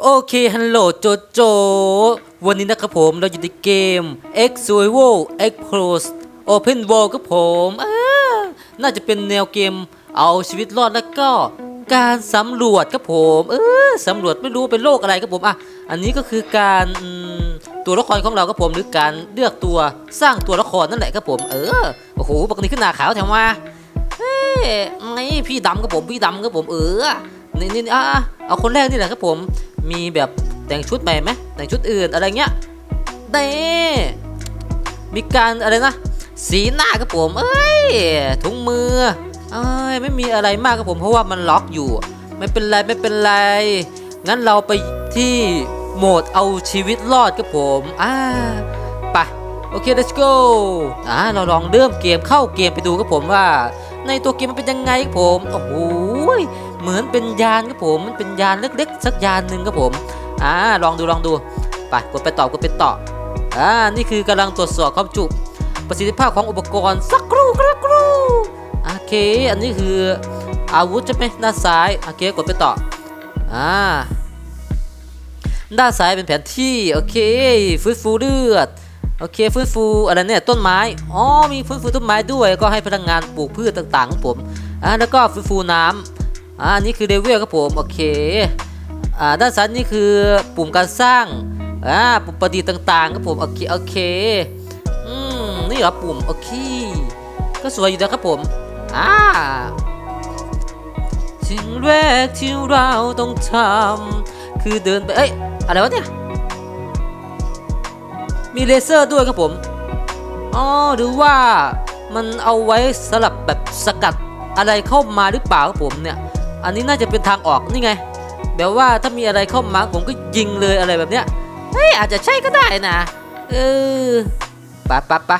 โอเคฮัลโหลโจโจ วันนี้นะครับผมเราอยู่ในเกม X Survival X Pros Open World ครับผมอ่าน่าจะเป็นแนวเกมเอาชีวิตรอดแล้วก็การสำรวจครับผมเออสำรวจไม่รู้เป็นโลกอะไรครับผมอะอันนี้ก็คือการตัวละครของเราครับผมหรือการเลือกตัวสร้างตัวละครนั่นแหละครับผมเออโอ้โหปกติขึ้นหนาขาวแถวมาเฮ้ยนี่พี่ดำครับผมพี่ดำครับผมเออนี่นี่อะเอาคนแรกนี่แหละครับผม มีแบบแต่งชุดใหม่ไหมแต่งชุดอื่นอะไรเงี้ยเด้มีการอะไรนะ สีหน้าครับผมเอ้ยถุงมือเอ้ยไม่มีอะไรมากครับผมเพราะว่ามันล็อกอยู่ ไม่เป็นไรไม่เป็นไรงั้นเราไปที่โหมดเอาชีวิตรอดครับผมอ่าไปโอเค let's go อ่าเราลองเริ่มเกมเข้าเกมไปดูครับผมว่า ในตัวเกมมันเป็นยังไงครับผม โอ้โหเหมือนเป็นยานครับผม มันเป็นยานเล็กๆ สักยานหนึ่งครับผม อ่า ลองดูลองดู ไป กดไปต่อกดไปต่อ อ่า นี่คือกำลังตรวจสอบความจุ ประสิทธิภาพของอุปกรณ์สักครู่ครับครู่โอเค อันนี้คืออาวุธใช่ไหมด้านซ้าย โอเค กดไปต่อ อ่า ด้านซ้ายเป็นแผนที่ โอเค ฟื้นฟูเลือด โอเคฟื้นฟูอะไรเนี่ยต้นไม้อ๋อมีฟื้นฟูต้นไม้ด้วยก็ให้พนักงานปลูกพืชต่างๆครับผมอ่าแล้วก็ฟื้นฟูน้ำอ่านี่คือเลเวลครับผมโอเคอ่าด้านซ้ายนี่คือปุ่มการสร้างอ่าปุ่มประดิษฐ์ต่างๆครับผมโอเคโอเคอืมนี่เหรอปุ่มโอเคก็สวยอยู่นะครับผมอ่าสิ่งแรกที่เราต้องทำคือเดินไปเอ้ยอะไรวะเนี่ย มีเลเซอร์ด้วยครับผม อ๋อหรือว่ามันเอาไว้สลับแบบสกัดอะไรเข้ามาหรือเปล่าครับผมเนี่ย อันนี้น่าจะเป็นทางออกนี่ไง แบบว่าถ้ามีอะไรเข้ามาผมก็ยิงเลยอะไรแบบเนี้ย เฮ้ยอาจจะใช่ก็ได้นะ เออปะปะปะ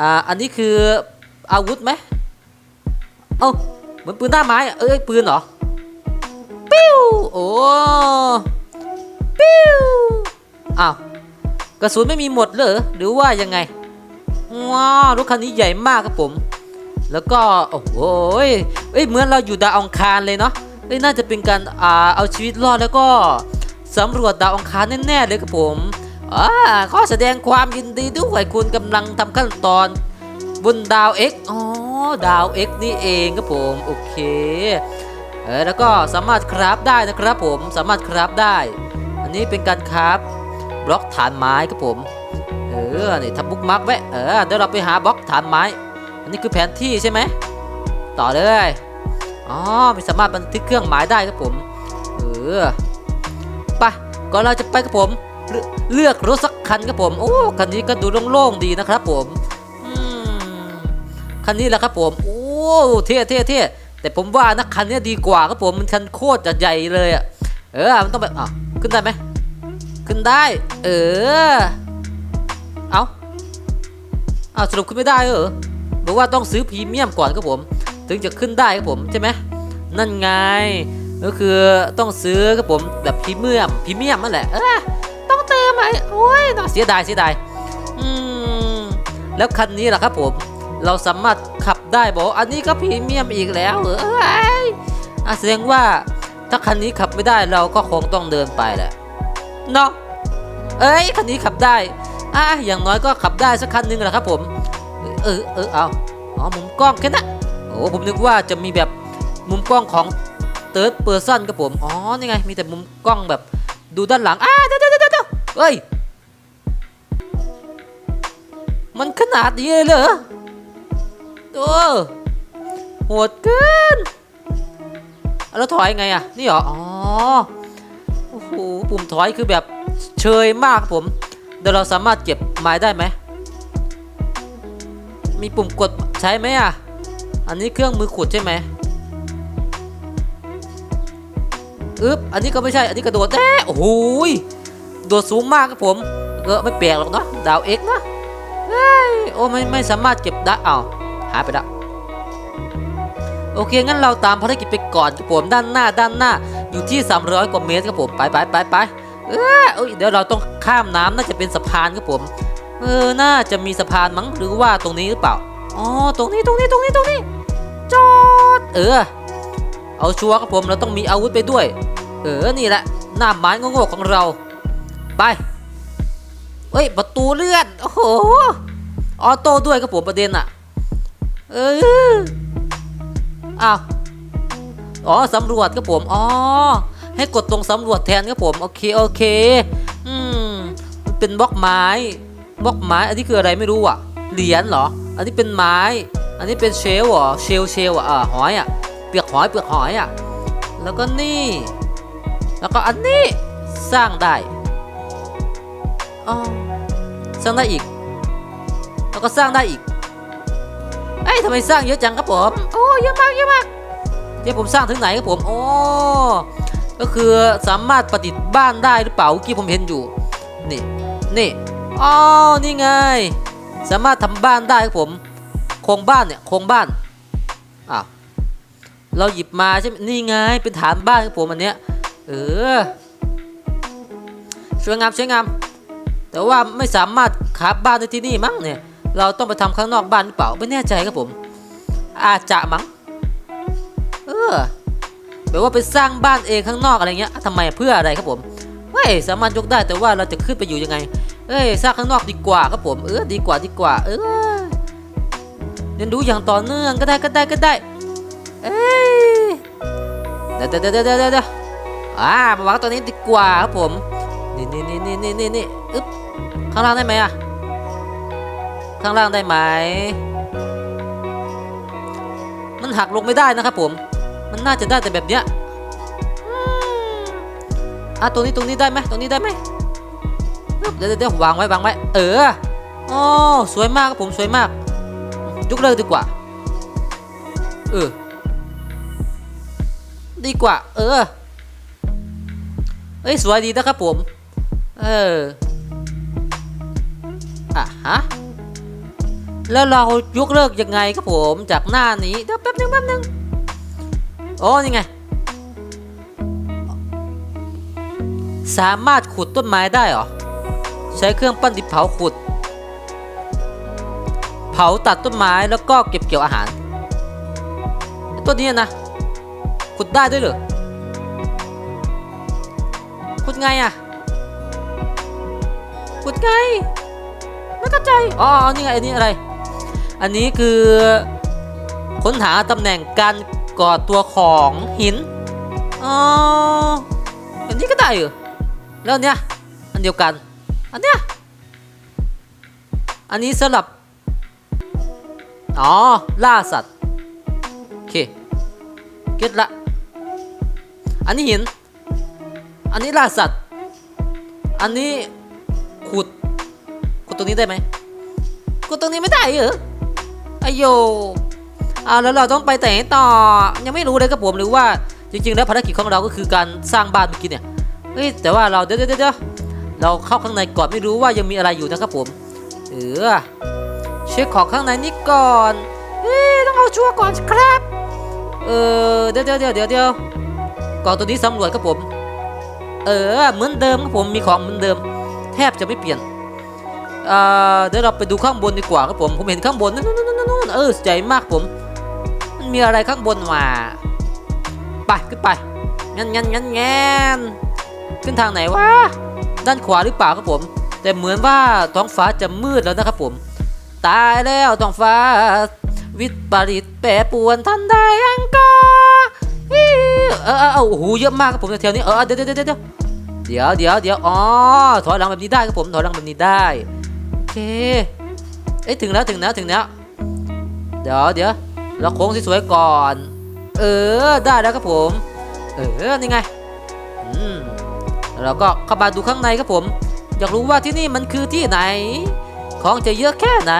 อ่า อันนี้คืออาวุธไหมเอ้าเหมือนปืนหน้าไม้ เอ้ยปืนเหรอ ปิ้ว โอ้ ปิ้ว อ้าว กระสุนไม่มีหมดเหรอหรือว่ายังไงว้าวรถคันนี้ใหญ่มากครับผม แล้วก็โอ้โหยเอ้ยเหมือนเราอยู่ดาวองคารเลยเนาะเอ้ยน่าจะเป็นการอ่าเอาชีวิตรอดแล้วก็สำรวจดาวองคารแน่ๆเลยครับผมอ่าขอแสดงความยินดีด้วยคุณกำลังทำขั้นตอนบนดาว X อ๋อ ดาว X นี่เองครับผม โอเค เออแล้วก็สามารถคราฟได้นะครับผม สามารถคราฟได้ อันนี้เป็นการคราฟบ ล็อกฐานไม้ครับผม เออ นี่ทำบุ๊กมาร์กไว้ เออ เดี๋ยวเราไปหาบล็อกฐานไม้ อันนี้คือแผนที่ใช่ไหม ต่อเลย อ๋อม่สามารถบันทึกเครื่องหมายได้ครับผม เออไปก่อนเราจะไปครับผมเลือกเลือกรถสักคันครับผม โอ้ คันนี้ก็ดูโล่งๆดีนะครับผมอืมคันนี้แหละครับผม โอ้ เท่เท่เท่แต่ผมว่านะคันนี้ดีกว่าครับผม มันคันโคตรจะใหญ่เลยอะเออ มันต้องแบบอะขึ้นได้ไหม ขึ้นได้ เออ เอาเอาสรุปขึ้นไม่ได้เหรอบอกว่าต้องซื้อพรีเมียมก่อนครับผม ถึงจะขึ้นได้ครับผมใช่ไหมนั่นไง ก็คือต้องซื้อครับผมแบบพรีเมียมพรีเมียมนั่นแหละ เออต้องเติมไหมโอ้ยน่าเสียดายเสียดายอืมแล้วคันนี้ล่ะครับผม เราสามารถขับได้บอกอันนี้ก็พรีเมียมอีกแล้วเอเอ้ยอะแสดงว่าถ้าคันนี้ขับไม่ได้เราก็คงต้องเดินไปแหละ เนาะเอ้ยคันนี้ขับได้อะอย่างน้อยก็ขับได้สักคันหนึงแหละครับผม เออเออเอาอ๋อมุมกล้องแค่นั้นโอ้ผมนึกว่าจะมีแบบมุมกล้องของเติร์ดเปอร์ซันครับผมอ๋อนี่ไงมีแต่มุมกล้องแบบดูด้านหลังอ่าเดี๋ยวเดี๋ยวเดี๋ยวเดี๋ยวเฮ้ยมันขนาดนี้เลยเหรอโอ้โหดเกินแล้วถอยไงอะนี่เหรออ๋อ โหปุ่มถอยคือแบบเชยมากผม เดี๋ยวเราสามารถเก็บไม้ได้ไหม มีปุ่มกดใช้ไหมอะ อันนี้เครื่องมือขุดใช่ไหมอึ๊บ อันนี้ก็ไม่ใช่ อันนี้กระโดดแน่โอ้โหยโดดสูงมากครับผมก็ไม่แปลกหรอกเนาะ ดาวเอ็กนะเฮ้ยโอ้ไม่ไม่สามารถเก็บได้อ้าหายไปล้วโอเคงั้นเราตามภารกิจไปก่อนครับผมด้านหน้าด้านหน้า อยู่ที่ 300 กว่าเมตรครับผมไปไปไปไปเออเดี๋ยวเราต้องข้ามน้ำน่าจะเป็นสะพานครับผมเออน่าจะมีสะพานมั้งหรือว่าตรงนี้หรือเปล่าอ๋อตรงนี้ตรงนี้ตรงนี้ตรงนี้จอดเออ เอาชัวร์ครับผมเราต้องมีอาวุธไปด้วย เออนี่แหละหน้าไม้โง่ๆของเรา ไปเฮ้ยประตูเลื่อนโอ้โหออโต้ด้วยครับผมประเด็นอะเอออ้าว อ๋อสำรวจครับผมอ๋อให้กดตรงสำรวจแทนครับผมโอเคโอเค อืมเป็นบล็อกไม้บล็อกไม้ อันนี้คืออะไรไม่รู้อะเหรียญเหรอ อันนี้เป็นไม้ อันนี้เป็นเชลเหรอเชลเชลอะหอยอะเปลือกหอยเปลือกหอยอะแล้วก็นี่ แล้วก็อันนี้สร้างได้อ๋อสร้างได้อีก แล้วก็สร้างได้อีกเอ้ยทำไมสร้างเยอะจังครับผมโอ้เยอะมากเยอะมาก เดี๋ยผมสร้างถึงไหนครับผมโอ้ก็คือสามารถประดิษฐ์บ้านได้หรือเปล่าเมื่อกี้ผมเห็นอยู่นี่นี่อ๋อนี่ไง สามารถทำบ้านได้ครับผม โครงบ้านเนี่ยโครงบ้านอ้าวเราหยิบมาใช่ไหมนี่ไงเป็นฐานบ้านครับผมอันเนี้ยเออสวยงามสวยงามแต่ว่าไม่สามารถขาบบ้านได้ที่นี่มั้งเนี่ย เราต้องไปทำข้างนอกบ้านหรือเปล่าไม่แน่ใจครับผม อาจจะมั้ง ออแบบว่าไปสร้างบ้านเองข้างนอกอะไรเงี้ยทำไมเพื่ออะไรครับผมเฮ้ยสามารถยกได้แต่ว่าเราจะขึ้นไปอยู่ยังไงเอ้ยสร้างข้างนอกดีกว่าครับผมเออดีกว่าดีกว่า เออเรียนรู้อย่างต่อเนื่องก็ได้ก็ได้ก็ได้เอ้ยเดี๋ยวเดี๋ยวเดี๋ยวเดี๋ยวเดี๋ยวอ่ามาวางตัวนี้ดีกว่าครับผมนี่นี่นี่นี่นี่นี่นี่อึ๊บข้างล่างได้ไหมอะข้างล่างได้ไหมมันหักลงไม่ได้นะครับผม มันน่าจะได้แต่แบบเนี้ยอืมอะตรงนี้ตรงนี้ได้ไหมตรงนี้ได้ไหมปึ๊บเดี๋ยวเดี๋ยวเดี๋ยววางไว้วางไว้ เอออ๋อสวยมากครับผมสวยมากยกเลิกดีกว่า เออ ดีกว่า เออเอ้ยสวยดีนะครับผม เอออะฮะ แล้วเรายกเลิกยังไงครับผมจากหน้านี้เดี๋ยวแป๊บนึงแป๊บนึง โอ้นี่ไง สามารถขุดต้นไม้ได้เหรอ ใช้เครื่องปั้นดิบเผาขุด เผาตัดต้นไม้แล้วก็เก็บเกี่ยวอาหารต้นนี้นะ ขุดได้ด้วยเหรอ ขุดไงอะขุดไงไม่เข้าใจ อ๋อ นี่ไง อันนี้อะไร อันนี้คือค้นหาตำแหน่งการ ก่อตัวของหินอ๋ออันนี้ก็ได้เหรอแล้วเนี้ยอันเดียวกัน อันเนี้ยอันนี้สำหรับ อ๋อ ล่าสัตว์ โอเค เก็ตละ อันนี้หิน อันนี้ล่าสัตว์ อันนี้ขุด ขุดตรงนี้ได้ไหมขุดตรงนี้ไม่ได้เหรออโย อ่าแล้วเราต้องไปแต่ไหนต่อ ยังไม่รู้เลยครับผมหรือว่าจริง ๆ แล้วภารกิจของเราก็คือการสร้างบ้านเมื่อกี้เนี่ยเฮ้ยแต่ว่าเราเดี๋ยวเดี๋ยวเดี๋ยวเราเข้าข้างในก่อนไม่รู้ว่ายังมีอะไรอยู่นะครับผมเออเช็คของข้างในนี้ก่อนเฮ้ยต้องเอาชัวร์ก่อนครับ เออเดี๋ยวเดี๋ยวเดี๋ยวเดี๋ยวเดี๋ยวกล่องตัวนี้สำรวจครับผม เออเหมือนเดิมครับผมมีของเหมือนเดิม แทบจะไม่เปลี่ยนเอ่อเดี๋ยวเราไปดูข้างบนดีกว่าครับผมผมเห็นข้างบนนู่นนู่นนู่นนู่นเออใหญ่มากผม มีอะไรข้างบนมาไปขึ้นไปงั้นงั้นงั้นงั้นขึ้นทางไหนวะด้านขวาหรือเปล่าครับผม แต่เหมือนว่าท้องฟ้าจะมืดแล้วนะครับผม ตายแล้วท้องฟ้า วิปริตแปรปวนทันใดอังกอเออเออโอ้โหเยอะมากครับผมแถวนี้เออเดี๋ยวเดี๋ยวเดี๋ยวเดี๋ยวเดี๋ยวเดี๋ยวเดี๋ยวอ๋อถอยหลังแบบนี้ได้ครับผมถอยหลังแบบนี้ได้โอเคเอ้ยถึงแล้วถึงแล้วถึงแล้วเดี๋ยวเดี๋ยว เราโค้งสวยๆก่อน เออได้แล้วครับผม เออนี่ไงอืมแล้วเราก็เข้ามาดูข้างในครับผม อยากรู้ว่าที่นี่มันคือที่ไหน ของจะเยอะแค่ไหน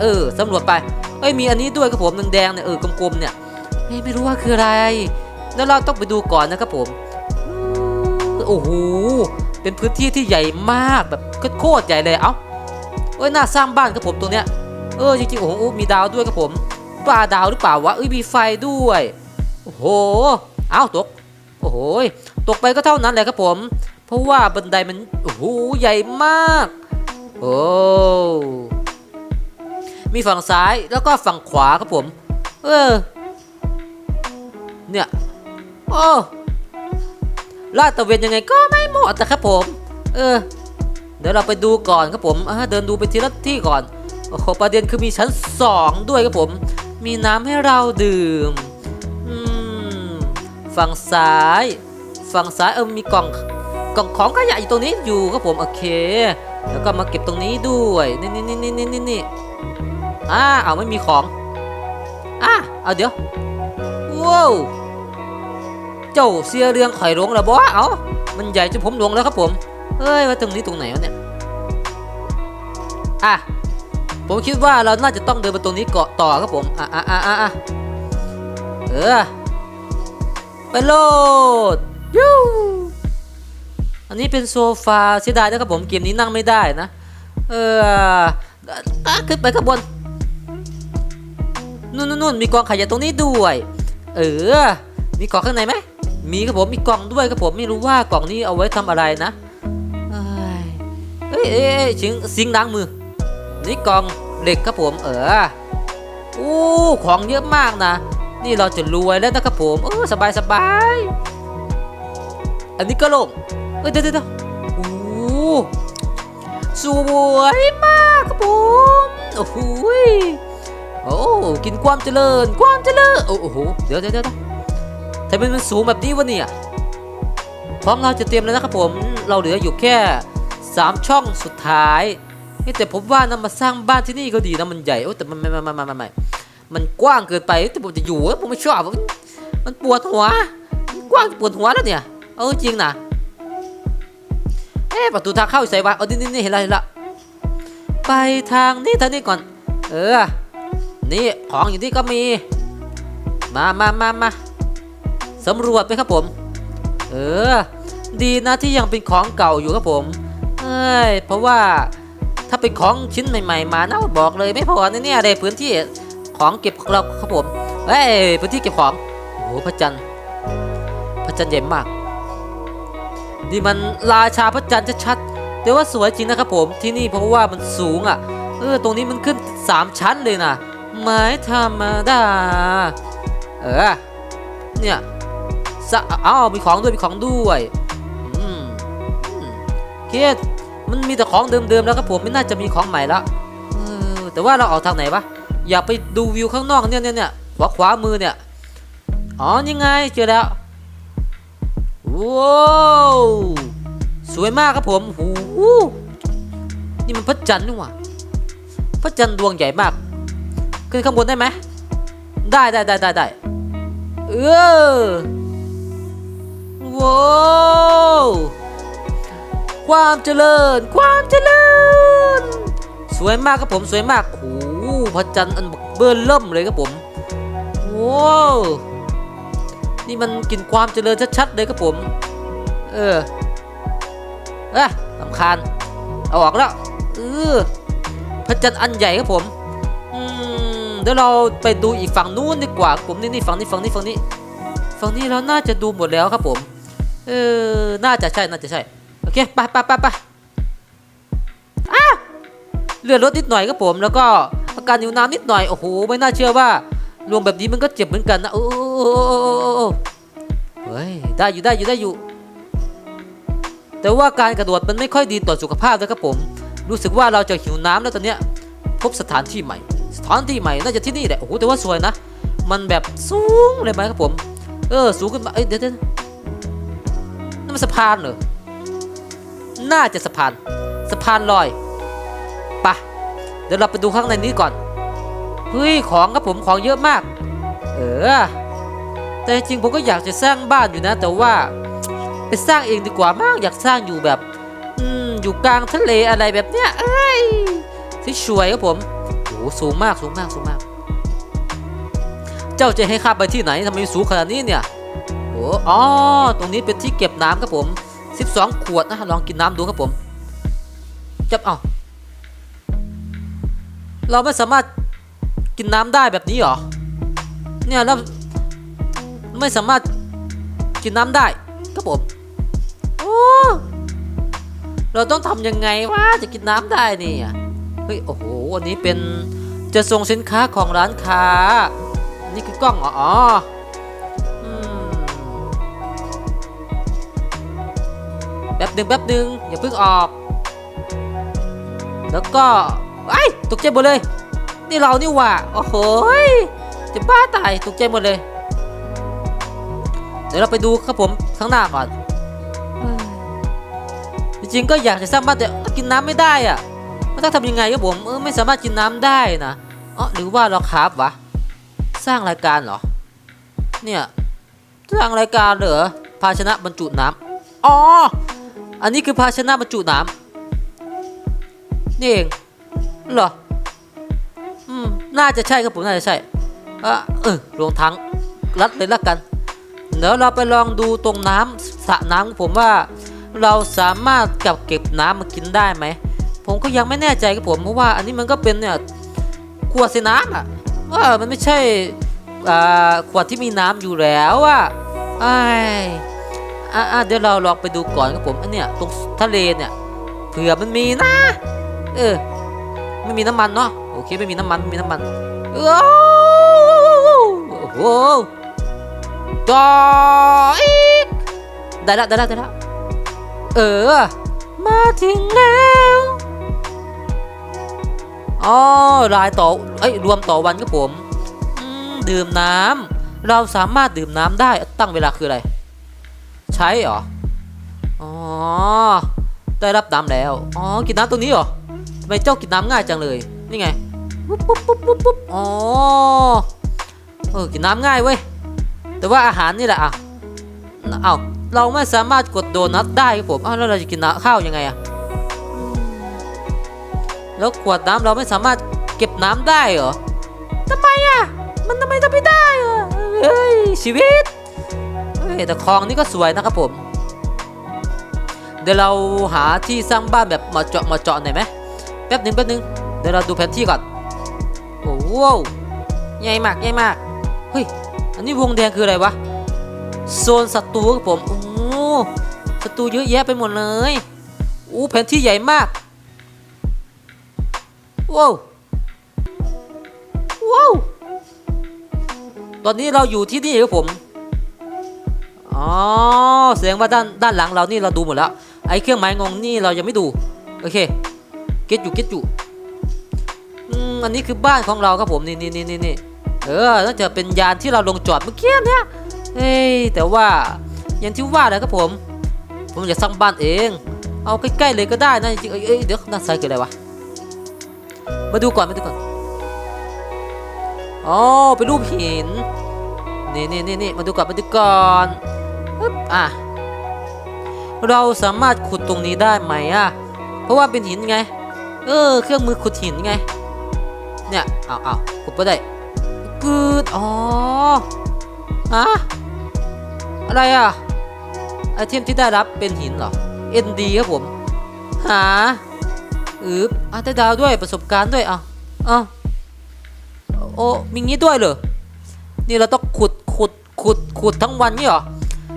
เออสำรวจไปเอ้ยมีอันนี้ด้วยครับผมแดงๆเนี่ยเออกลมๆเนี่ยเอ้ยไม่รู้ว่าคืออะไร แล้วเราต้องไปดูก่อนนะครับผมอืมโอ้โหเป็นพื้นที่ที่ใหญ่มากแบบโคตรใหญ่เลยเอ้าเอ้ยน่าสร้างบ้านครับผมตรงเนี้ยเออจริงๆโอ้โหมีดาวด้วยครับผม ปลาดาวหรือเปล่าวะเอ้ยมีไฟด้วย โอ้โหเอ้าตก โอ้โหตกไปก็เท่านั้นแหละครับผม เพราะว่าบันไดมันโอ้โหใหญ่มาก โอ้มีฝั่งซ้ายแล้วก็ฝั่งขวาครับผม เออ เนี่ย โอ้ลาดตะเวนยังไงก็ไม่หมดนะครับผม เออ เดี๋ยวเราไปดูก่อนครับผมเดินดูไปทีละที่ก่อนโอ้โหประเด็นคือมีชั้นสองด้วยครับผม มีน้ำให้เราดื่มฝั่งซ้าย ฝั่งซ้ายเออมีกล่องกล่องของขยะอยู่ตรงนี้อยู่ครับผมโอเค แล้วก็มาเก็บตรงนี้ด้วยนี่นี่นี่นี่นี่นี่นี่อ่าเอาไม่มีของอะเอาเดี๋ยวว้าวเจ้าเสียเรื่องข่อยหลงแล้วบ่เอ้ามันใหญ่จนผมลงแล้วครับผมเฮ้ยว่าตรงนี้ตรงไหนวะเนี่ยอะ ผมคิดว่าเราน่าจะต้องเดินไปตรงนี้เกาะต่อครับผมอะอะอะอะเออไปโลดยูอันนี้เป็นโซฟาเสียดายนะครับผมเกมนี้นั่งไม่ได้นะ เออขึ้นไปข้างบนนู่นนู่นมีกองขยะตรงนี้ด้วย เออ มีกล่องข้างในไหมมีครับผมมีกล่องด้วยครับผมไม่รู้ว่ากล่องนี้เอาไว้ทำอะไรนะเอ้ยเอ้ยเอ้ยชิงซิงล้างมือ นี่กองเหล็กครับผมเอออู้ของเยอะมากนะ นี่เราจะรวยแล้วนะครับผมเออสบายสบายอันนี้ก็โล่งเอ้ยเดี๋ยวเดี๋ยวเออสวยมากครับผมโอ้โหโอ้กินความเจริญความเจริญโอ้โหเดี๋ยวเดี๋ยวเดี๋ยวทำไมมันสูงแบบนี้วะเนี่ยพร้อมเราจะเตรียมแล้วนะครับผมเราเหลืออยู่แค่ 3 ช่องสุดท้าย แต่ผมว่านะมาสร้างบ้านที่นี่ก็ดีนะมันใหญ่โอ้แต่มันไม่ไม่ไม่ไม่ไม่ไม่มันกว้างเกินไปแต่ผมจะอยู่ผมไม่ชอบมันปวดหัวกว้างปวดหัวแล้วเนี่ยเอาจริงนะเอ๊ะประตูทางเข้าใส่วะเอานี่นี่เห็นแล้วเห็นล้วไปทางนี้ทางนี้ก่อน เออ นี่ของอยู่ที่ก็มี มามามามาสำรวจไปครับผม เออ ดีนะที่ยังเป็นของเก่าอยู่ครับผม เอ้ย เพราะว่า ถ้าเป็นของชิ้นใหม่ ๆ มานะบอกเลยไม่พอนะเนี่ยเลยพื้นที่ของเก็บของเราครับผมเฮ้ยพื้นที่เก็บของโอ้โหพระจันทร์พระจันทร์ใหญ่มาก นี่มันราชาพระจันทร์ชัดๆแต่ว่าสวยจริงนะครับผมที่นี่เพราะว่ามันสูงอะเออตรงนี้มันขึ้นสามชั้นเลยนะไม้ธรรมดาเออเนี่ยอ้าวมีของด้วยมีของด้วยอืมอืมเคส มันมีแต่ของเดิมๆแล้วครับผมไม่น่าจะมีของใหม่ละเออแต่ว่าเราออกทางไหนวะอยากไปดูวิวข้างนอกเนี่ยเนี่ยเนี่ยขวาขวามือเนี่ยอ๋อนี่ไงเจอแล้วว้าวสวยมากครับผมโอ้โหนี่มันพระจันทร์นี่หว่าพระจันทร์ดวงใหญ่มาก ขึ้นข้างบนได้ไหมได้ได้ได้ได้ได้เออว้าว ความเจริญ ความเจริญ สวยมากครับผมสวยมาก โอ้โหพระจันทร์อันเบอร์เริ่มเลยครับผมว้าวนี่มันกินความเจริญชัดๆเลยครับผม เออเอ้ยสำคัญเอาออกแล้วเออพระจันทร์อันใหญ่ครับผมอืมเดี๋ยวเราไปดูอีกฝั่งนู้นดีกว่าผมนี่นี่ฝั่งนี้ฝั่งนี้ฝั่งนี้ฝั่งนี้เราน่าจะดูหมดแล้วครับผม เออ น่าจะใช่ น่าจะใช่ เคไปไปไปไปอ้าเลือดลดนิดหน่อยครับผมแล้วก็อาการหิวน้ำนิดหน่อยโอ้โหไม่น่าเชื่อว่าลวงแบบนี้มันก็เจ็บเหมือนกันนะโอ้โอ้โอ้โอ้โอ้โอ้โอ้เฮ้ยได้อยู่ได้อยู่ได้อยู่ แต่ว่าการกระโดดมันไม่ค่อยดีต่อสุขภาพนะครับผม รู้สึกว่าเราจะหิวน้ำแล้วตอนเนี้ยพบสถานที่ใหม่ สถานที่ใหม่น่าจะที่นี่แหละโอ้โหแต่ว่าสวยนะ มันแบบสูงเลยไหมครับผม เออสูงขึ้นมาเอ้ยเดี๋ยวเดี๋ยวนั่นมันสะพานเหรอ น่าจะสะพานสะพานลอยปะเดี๋ยวเราไปดูข้างในนี้ก่อนเฮ้ยของครับผมของเยอะมาก เออ แต่จริงๆผมก็อยากจะสร้างบ้านอยู่นะ แต่ว่าไปสร้างเองดีกว่ามากอยากสร้างอยู่แบบอืมอยู่กลางทะเลอะไรแบบเนี้ยเอ้ยที่สวยครับผมโอ้สูงมากสูงมากสูงมาก เจ้าจะให้ข้าไปที่ไหนทำไมสูงขนาดนี้เนี่ยโอ้อ๋อตรงนี้เป็นที่เก็บน้ำครับผม 12 ขวดนะลองกินน้ำดูครับผมจับเอาเราไม่สามารถกินน้ำได้แบบนี้หรอ เนี่ยแล้วไม่สามารถกินน้ำได้ครับผมโอ้เราต้องทำยังไงวะจะกินน้ำได้นี่เฮ้ยโอ้โหวันนี้เป็นจะส่งสินค้าของร้านค้า นี่คือกล้องเหรอ แป๊บหนึ่งแป๊บหนึ่งอย่าเพิ่งออก แล้วก็ไอ้ตกใจหมดเลย นี่เรานี่ว่าโอ้โหยจะบ้าตายตกใจหมดเลย เดี๋ยวเราไปดูครับผมข้างหน้าก่อนจริงๆก็อยากจะสร้างบ้านแต่กินน้ำไม่ได้อะมันต้องทำยังไงครับผมเออไม่สามารถกินน้ำได้นะอ๋อหรือว่าเราคราฟวะสร้างรายการเหรอ เนี่ยสร้างรายการเหรอภาชนะบรรจุน้ำอ๋อ อันนี้คือภาชนะบรรจุน้ำนี่เองเหรออืมน่าจะใช่ครับผมน่าจะใช่อะเออลงทั้งรัดเลยละกันเดี๋ยวเราไปลองดูตรงน้ำสระน้ำของผมว่า เราสามารถกับเก็บน้ำมากินได้ไหมผมก็ยังไม่แน่ใจครับผมเพราะว่าอันนี้มันก็เป็นเนี่ยขวดใส่น้ำอะว่ามันไม่ใช่อ่าขวดที่มีน้ำอยู่แล้วอะไอ้ อะอะเดี๋ยวเราลองไปดูก่อนครับผมอันเนี้ยตรงทะเลเนี่ยเผื่อมันมีนะ เออไม่มีน้ำมันเนาะโอเคไม่มีน้ำมันไม่มีน้ำมันโอ้โหต่ออีกได้ละได้ละได้ละเออ มาถึงแล้วอ๋อรายต่อเอ้ยรวมต่อวันครับผม ดื่มน้ำเราสามารถดื่มน้ำได้ตั้งเวลาคืออะไร ใช้เหรอ อ๋อ ได้รับน้ำแล้ว อ๋อ กินน้ำตรงนี้เหรอทำไมเจ้ากินน้ำง่ายจังเลย นี่ไง ปุ๊บปุ๊บปุ๊บปุ๊บปุ๊บอ๋อ เออ กินน้ำง่ายเว้ย แต่ว่าอาหารนี่แหละอะเอ้าเราไม่สามารถกดโดนัทได้ครับผมอ้าวแล้วเราจะกินน้ำข้าวยังไงอะแล้วขวดน้ำเราไม่สามารถเก็บน้ำได้เหรอทำไมอะมันทำไมทำไม่ได้อะเฮ้ยชีวิตเฮ้ยแต่คลองนี่ก็สวยนะครับผม เดี๋ยวเราหาที่สร้างบ้านแบบหมาเจาะเหมาเจาะหน่อยไหมแป๊บหนึ่งแป๊บหนึ่งเดี๋ยวเราดูแผนที่ก่อนโอ้โหใหญ่มากใหญ่มากเฮ้ยอันนี้วงแดงคืออะไรวะโซนศัตรูครับผมโอ้ศัตรูเยอะแยะไปหมดเลยโอ้แผนที่ใหญ่มากว้าวว้าวตอนนี้เราอยู่ที่นี่ครับผม อ๋อแสดงว่าด้านด้านหลังเรานี่เราดูหมดแล้ว ไอ้เครื่องหมายงงนี่เรายังไม่ดู โอเค เก็ตอยู่เก็ตอยู่อืมอันนี้คือบ้านของเราครับผมนี่นี่นี่นี่นี่เออน่าจะเป็นยานที่เราลงจอดเมื่อกี้เนี่ยเฮ้แต่ว่าอย่างที่ว่าเลยครับผม ผมอยากสร้างบ้านเอง เอาใกล้ๆเลยก็ได้นะจริงเอ้ยเดี๋ยวด้านซ้ายคืออะไรวะมาดูก่อนมาดูก่อนอ๋อเป็นรูปหินนี่นี่นี่นี่มาดูก่อนมาดูก่อน ปึ๊บอะเราสามารถขุดตรงนี้ได้ไหมอะเพราะว่าเป็นหินไง เออ เครื่องมือขุดหินไง เนี่ยเอาเอาขุดไปได้กึดอ๋อฮะอะไรอะไอเทมที่ได้รับเป็นหินเหรอ ND ครับผม หาอึบอะได้ดาวด้วยประสบการณ์ด้วยอะอะโอ้มีงี้ด้วยเหรอ นี่เราต้องขุดขุดขุดขุดทั้งวันนี่เหรอ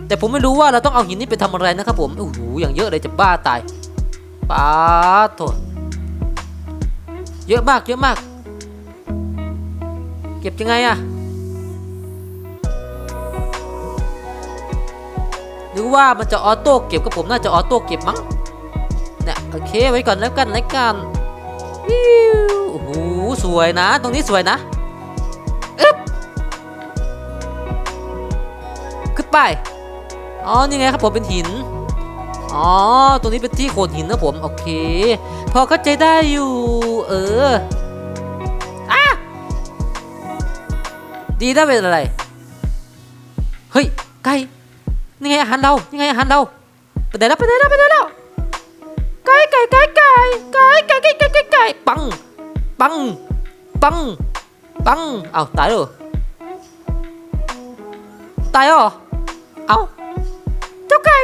แต่ผมไม่รู้ว่าเราต้องเอาหินนี้ไปทำอะไรนะครับผมโอ้โหอย่างเยอะเลยจะบ้าตายป้าดโถเยอะมากเยอะมาก เก็บยังไงอะหรือว่ามันจะออโต้เก็บกับผมน่าจะออโต้เก็บมั้งเนี่ยโอเคไว้ก่อนแล้วกันแล้วกันวิวโอ้โหสวยนะ ตรงนี้สวยนะอึ๊บขึ้นไป อ๋อนี่ไงครับผมเป็นหิน อ๋อตรงนี้เป็นที่โขดหินนะผมโอเค พอเข้าใจได้อยู่ เอออะดีนะเป็นอะไร เฮ้ยไก่นี่ไงอาหารเรานี่ไงอาหารเราไปไหนแล้วไปไหนแล้วไปไหนแล้วไก่ไก่ไก่ไก่ไก่ไก่ไก่ไก่ไก่ไก่ปังปังปังปังเอาตายแล้วเหรอตายแล้วเหรอเอา จ้าไก่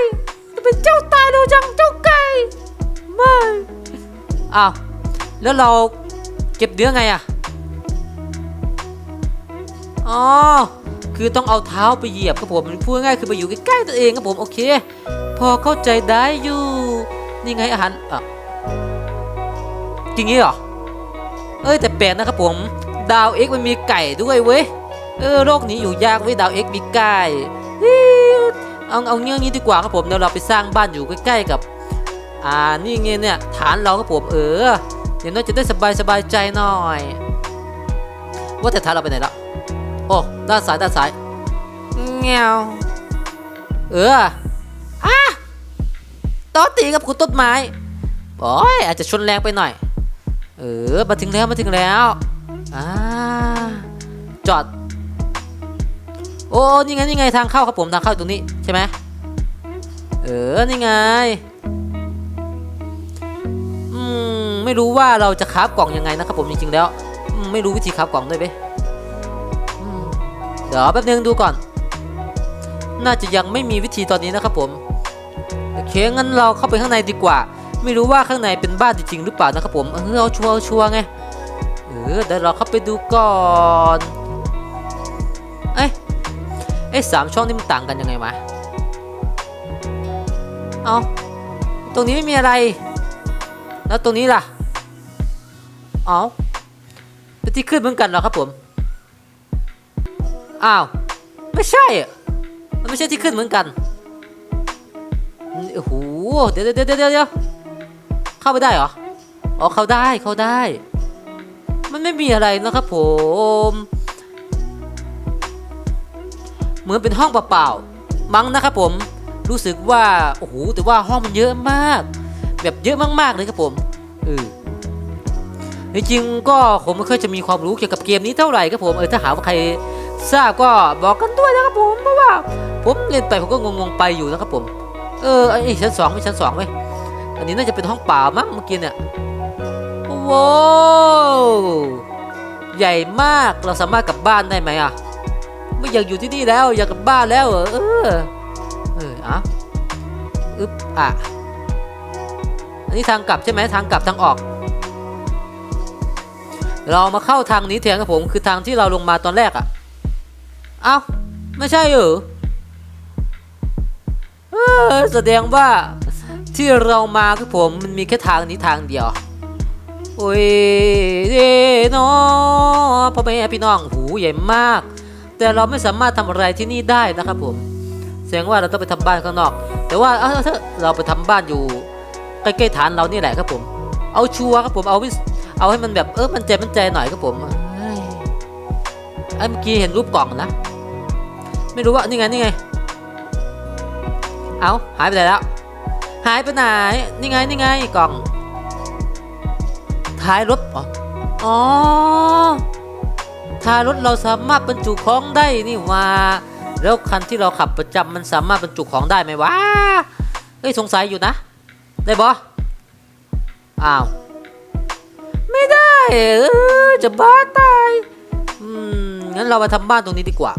ทำไมเจ้าตายเร็วจังเจ้าไก่ไม่อ้าวแล้วเราเก็บเนื้อไงอะอ๋อคือต้องเอาเท้าไปเหยียบครับผมพูดง่ายคือไปอยู่ใกล้ๆตัวเองครับผมโอเค พอเข้าใจได้อยู่ นี่ไงอาหารอะจริงงี้เหรอเอ้ยแต่แปลกนะครับผมดาวเอ็กมันมีไก่ด้วยเว้ยเออโลกนี้อยู่ยากเว้ยดาวเอ็กมีไก่ เอาเอาเงี้ยงี้ดีกว่าครับผมเดี๋ยวเราไปสร้างบ้านอยู่ใกล้ๆกับ อ่านี่ไงเนี่ยฐานเราครับผมเอออย่างน้อยจะได้สบายสบายใจหน่อย ว่าแต่ฐานเราไปไหนแล้วโอ้ด้านซ้ายด้านซ้ายเงี้ยวเอออะต่อตีกับคุณต้นไม้โอ้ยอาจจะชนแรงไปหน่อย เออมาถึงแล้วมาถึงแล้วอ่าจอด โอ้นี่ไงนี่ไงทางเข้าครับผมทางเข้าตรงนี้ใช่ไหมเออนี่ไงอืมไม่รู้ว่าเราจะคราฟกล่องยังไงนะครับผมจริงๆแล้วไม่รู้วิธีคราฟกล่องด้วยเว้ยอืมเดี๋ยวแป๊บนึงดูก่อน น่าจะยังไม่มีวิธีตอนนี้นะครับผมโอเคงั้นเราเข้าไปข้างในดีกว่า ไม่รู้ว่าข้างในเป็นบ้านจริงๆหรือเปล่านะครับผมเออเอาชัวร์เอาชัวร์ไงเออเดี๋ยวเราเข้าไปดูก่อนเอ้ย เอ้ยสามช่องนี่มันต่างกันยังไงวะเอาตรงนี้ไม่มีอะไร แล้วตรงนี้ล่ะ เอาเป็นที่ขึ้นเหมือนกันเหรอครับผม อ้าว ไม่ใช่อะมันไม่ใช่ที่ขึ้นเหมือนกัน โอ้โห เดี๋ยวเดี๋ยวเดี๋ยวเดี๋ยวเข้าไปได้เหรอ อ๋อ เข้าได้ เข้าได้ มันไม่มีอะไรนะครับผม เหมือนเป็นห้องเปล่าๆมั้งนะครับผมรู้สึกว่าโอ้โหแต่ว่าห้องมันเยอะมาก แบบเยอะมากๆเลยครับผมเออจริงๆก็ผมไม่ค่อยจะมีความรู้เกี่ยวกับเกมนี้เท่าไหร่ครับผมเออถ้าหาว่าใครทราบก็บอกกันด้วยนะครับผมเพราะว่า ผมเล่นไปผมก็งงๆไปอยู่นะครับผม เออไอ้ชั้นสองไม่ชั้นสองไหมอันนี้น่าจะเป็นห้องเปล่ามั้งเมื่อกี้เนี่ยว้าวใหญ่มากเราสามารถกลับบ้านได้ไหมอะ ไม่อยากอยู่ที่นี่แล้ว อยากกลับบ้านแล้วเหรอเออเอออะอึ๊บอะอันนี้ทางกลับใช่ไหมทางกลับทางออก เรามาเข้าทางนี้แทนครับผมคือทางที่เราลงมาตอนแรกอะ่ะเอ้าไม่ใช่เหรอเออแสดงว่าที่เรามาคือผมมันมีแค่ทางนี้ทางเดียวโอ้ยเด้เนาะพ่อแม่พี่น้องหูใหญ่มาก แต่เราไม่สามารถทำอะไรที่นี่ได้นะครับผมแสดงว่าเราต้องไปทำบ้านข้างนอก แต่ว่าเอาเถอะเราไปทำบ้านอยู่ใกล้ๆฐานเรานี่แหละครับผม เอาชัวร์ครับผมเอาวิเอาให้มันแบบเออมันใจมันใจหน่อยครับผมไอ้เมื่อกี้เห็นรูปกล่องนะ ไม่รู้ว่านี่ไงนี่ไง เอาหายไปไหนแล้ว หายไปไหนนี่ไงนี่ไงกล่องท้ายรถอ๋อ ท้ายรถเราสามารถบรรจุของได้นี่ว่าแล้วคันที่เราขับประจำมันสามารถบรรจุของได้ไหมวะเอ้ยสงสัยอยู่นะ ได้บออ้าว ไม่ได้เออจะบ้าตายอืมงั้นเรามาทำบ้านตรงนี้ดีกว่า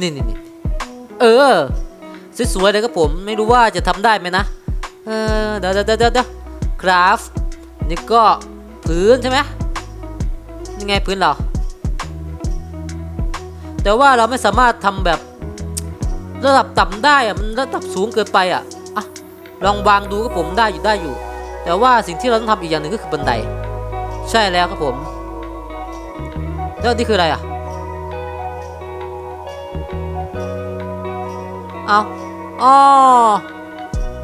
นี่นี่นี่เออสวยๆเลยครับผมไม่รู้ว่าจะทำได้ไหมนะเออเดี๋ยวเดี๋ยวเดี๋ยวเดี๋ยวคราฟนี่ก็พื้นใช่ไหม ยังไงพื้นเรา แต่ว่าเราไม่สามารถทำแบบระดับต่ำได้อะมันระดับสูงเกินไปอะอะลองวางดูครับผมได้อยู่ได้อยู่ แต่ว่าสิ่งที่เราต้องทำอีกอย่างหนึ่งก็คือบันได ใช่แล้วครับผม แล้วนี่คืออะไรอะ เอาอ๋อ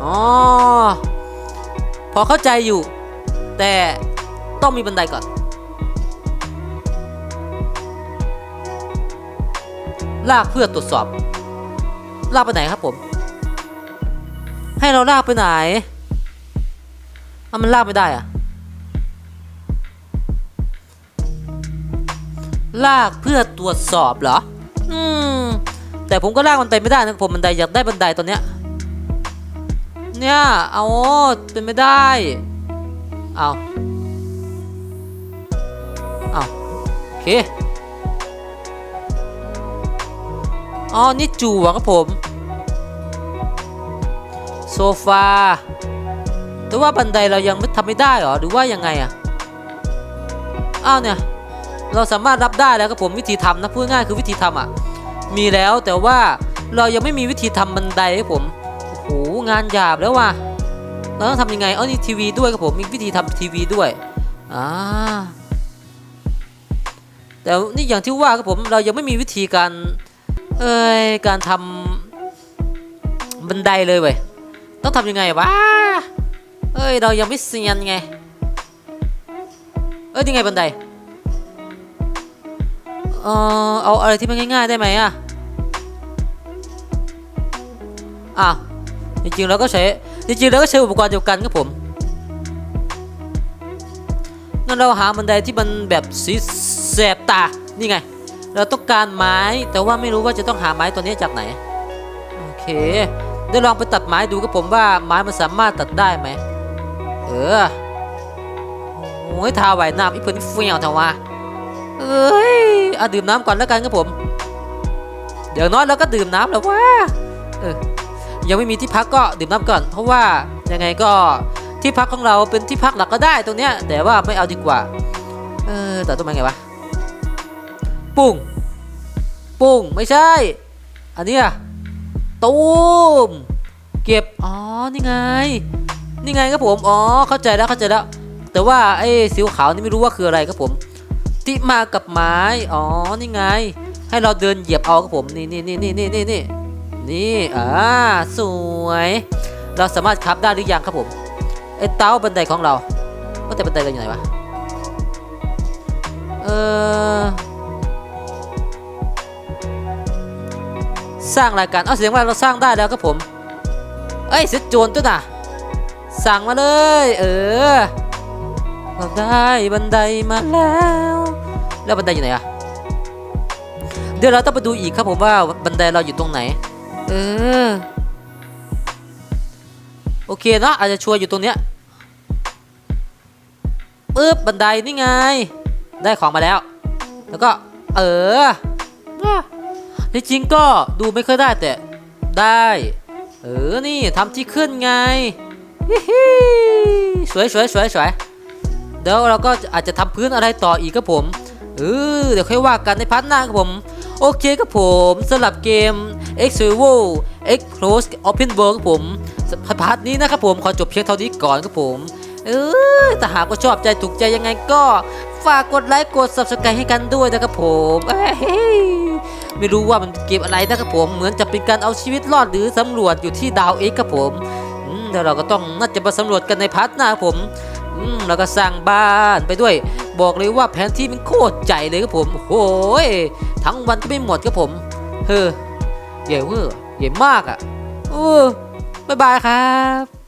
อ๋อพอเข้าใจอยู่ แต่ต้องมีบันไดก่อน ลากเพื่อตรวจสอบ ลากไปไหนครับผม ให้เราลากไปไหนเอามันลากไม่ได้อะลากเพื่อตรวจสอบเหรอ อืม แต่ผมก็ลากมันไปไม่ได้นะผมบันไดอยากได้บันไดตอนเนี้ย เนี่ย เอาเป็นไม่ได้ เอาเอาโอเค อ๋อ นี่จูอะครับผม โซฟา แต่ว่าบันไดเรายังไม่ทำไม่ได้เหรอ หรือว่ายังไงอะอ้าวเนี่ย เราสามารถรับได้แล้วครับผมวิธีทำนะ พูดง่ายคือวิธีทำอะมีแล้วแต่ว่าเรายังไม่มีวิธีทำบันไดครับผม โอ้โห งานหยาบแล้วว่ะ เราต้องทำยังไงเอ้านี่ทีวีด้วยครับผม มีวิธีทำทีวีด้วย อ่าแต่นี่อย่างที่ว่าครับผมเรายังไม่มีวิธีการ เอ้ยการทำบันไดเลยเว้ยต้องทำยังไงวะเอ้ยเรายังไม่เซียนไงเอ้ยยังไงบันไดเออเอาอะไรที่มันง่ายๆได้ไหมอะอ้าวจริงๆเราก็ใช้จริงๆเราก็ใช้อุปกรณ์เดียวกันครับผมงั้นเราหาบันไดที่มันแบบสีแสบตานี่ไง เราต้องการไม้ แต่ว่าไม่รู้ว่าจะต้องหาไม้ตัวนี้จากไหน โอเคเดี๋ยวลองไปตัดไม้ดูครับผมว่าไม้มันสามารถตัดได้ไหม เออ โอ้ยทาไหวน้ำอีเพิ่นเฟี้ยวเถอะวะเอ้ยอาดื่มน้ำก่อนแล้วกันครับผม เดี๋ยวน้อยเราก็ดื่มน้ำแล้ววะเออยังไม่มีที่พักก็ดื่มน้ำก่อน เพราะว่ายังไงก็ที่พักของเราเป็นที่พักหลักก็ได้ตรงเนี้ย แต่ว่าไม่เอาดีกว่า เออแต่ต้นไม้ไงวะ ปุ้ง ปุ้ง ไม่ใช่ อันนี้ยตูม เก็บ อ๋อ นี่ไง นี่ไงครับผม อ๋อ เข้าใจแล้ว เข้าใจแล้ว แต่ว่าไอ้สีขาวนี่ไม่รู้ว่าคืออะไรครับผม ที่มากับไม้ อ๋อ นี่ไง ให้เราเดินเหยียบเอาครับผม นี่นี่นี่นี่นี่นี่นี่นี่อ่า สวย เราสามารถคับได้หรือยังครับผม ไอ้เต้าบันไดของเราว่าแต่บันไดเราอยู่ไหนวะ เออ สร้างรายการเอาเสียงว่าเราสร้างได้แล้วครับผม เอ้ยเสียโจรตัวน่ะ สั่งมาเลย เออ เราได้บันไดมาแล้ว แล้วบันไดอยู่ไหนอะเดี๋ยวเราต้องไปดูอีกครับผมว่าบันไดเราอยู่ตรงไหน เออ โอเคเนอะอาจจะชัวร์อยู่ตรงเนี้ยปึ๊บบันไดนี่ไง ได้ของมาแล้ว แล้วก็ เออ ที่จริงก็ดูไม่ค่อยได้แต่ได้ เออ นี่ทำที่ขึ้นไงฮิฮิสวยสวยสวยสวยเดี๋ยวเราก็อาจจะทำพื้นอะไรต่ออีกครับผมเออเดี๋ยวค่อยว่ากันในพาร์ทหน้าครับผม โอเคครับผมสำหรับเกม X Survival X Close Open World ครับผมพาร์ทนี้นะครับผม ขอจบเพียงเท่านี้ก่อนครับผม เออถ้าหากว่าชอบใจถูกใจยังไงก็ ฝากกดไลค์กด Subscribe ให้กันด้วยนะครับผมเอ้ยไม่รู้ว่ามันเกมอะไรนะครับผม เหมือนจะเป็นการเอาชีวิตรอดหรือสำรวจอยู่ที่ดาวเอ็กครับผมเดี๋ยวเราก็ต้องน่าจะมาสำรวจกันในพาร์ทหน้าครับผมแล้วก็สร้างบ้านไปด้วย บอกเลยว่าแผนที่มันโคตรใหญ่เลยครับผมโอ้ยทั้งวันก็ไม่หมดครับผม เฮ้อใหญ่เวอร์ใหญ่มากอะเออบ๊ายบายครับ